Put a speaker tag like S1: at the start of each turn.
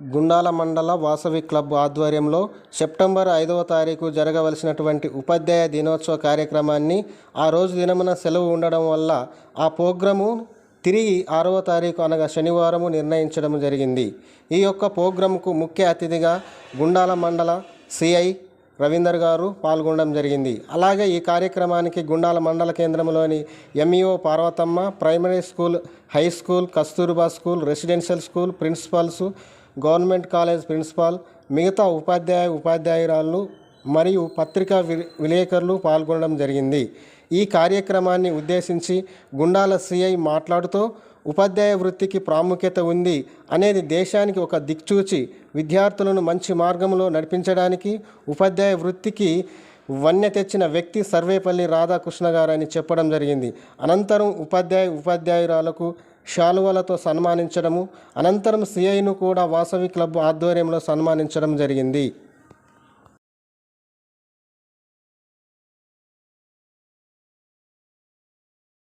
S1: గుండాల మండల వాసవి క్లబ్ ఆధ్వర్యంలో సెప్టెంబర్ ఐదవ తారీఖు జరగవలసినటువంటి ఉపాధ్యాయ దినోత్సవ కార్యక్రమాన్ని ఆ రోజు దినమున సెలవు ఉండడం వల్ల ఆ ప్రోగ్రాము తిరిగి ఆరవ తారీఖు అనగా శనివారము నిర్ణయించడం జరిగింది. ఈ యొక్క ప్రోగ్రాంకు ముఖ్య అతిథిగా గుండాల మండల సిఐ రవీందర్ గారు పాల్గొనడం జరిగింది. అలాగే ఈ కార్యక్రమానికి గుండాల మండల కేంద్రంలోని M E O Parvathamma primary school high school Kasturba school residential school principals government college principal మిగతా ఉపాధ్యాయ ఉపాధ్యాయురాలు మరియు పత్రికా వి- విలేకరులు పాల్గొనడం జరిగింది. ఈ కార్యక్రమాన్ని ఉద్దేశించి గుండాల సిఐ మాట్లాడుతూ ఉపాధ్యాయ వృత్తికి ప్రాముఖ్యత ఉంది అనేది దేశానికి ఒక దిక్చూచి విద్యార్థులను మంచి మార్గంలో నడిపించడానికి ఉపాధ్యాయ వృత్తికి వన్య తెచ్చిన వ్యక్తి సర్వేపల్లి రాధాకృష్ణ గారు అని చెప్పడం జరిగింది. అనంతరం ఉపాధ్యాయ ఉపాధ్యాయురాలకు శాలువలతో సన్మానించడము అనంతరం సిఐను కూడా వాసవి క్లబ్ ఆధ్వర్యంలో సన్మానించడం జరిగింది.